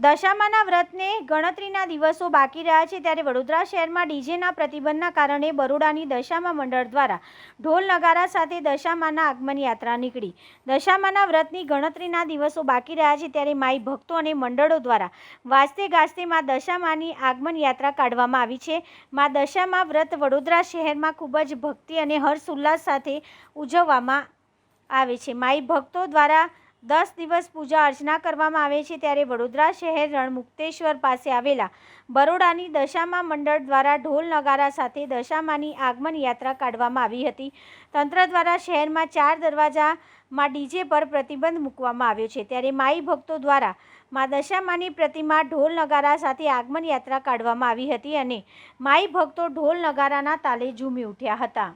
દશામાના વ્રતને ગણતરીના દિવસો બાકી રહ્યા છે ત્યારે વડોદરા શહેરમાં ડીજેના પ્રતિબંધના કારણે બરોડાની દશામા મંડળ દ્વારા ઢોલ નગારા સાથે દશામાના આગમન યાત્રા નીકળી. દશામાના વ્રતની ગણતરીના દિવસો બાકી રહ્યા છે ત્યારે માઈ ભક્તો અને મંડળો દ્વારા વાજતે ગાજતે માં દશામાની આગમન યાત્રા કાઢવામાં આવી છે. માં દશામા વ્રત વડોદરા શહેરમાં ખૂબ જ ભક્તિ અને હર્ષ ઉલ્લાસ સાથે ઉજવવામાં આવે છે. માઈ ભક્તો દ્વારા દસ દિવસ પૂજા અર્ચના કરવામાં આવે છે ત્યારે વડોદરા શહેર રણમુક્તેશ્વર પાસે આવેલા બરોડાની દશામા મંડળ દ્વારા ઢોલ નગારા સાથે દશામાની આગમન યાત્રા કાઢવામાં આવી હતી. તંત્ર દ્વારા શહેરમાં ચાર દરવાજામાં ડીજે પર પ્રતિબંધ મૂકવામાં આવ્યો છે. ત્યારે માઈ ભક્તો દ્વારા મા દશામાની પ્રતિમા ઢોલ નગારા સાથે આગમન યાત્રા કાઢવામાં આવી હતી અને માઈ ભક્તો ઢોલ નગારાના તાલે ઝૂમી ઉઠ્યા હતા.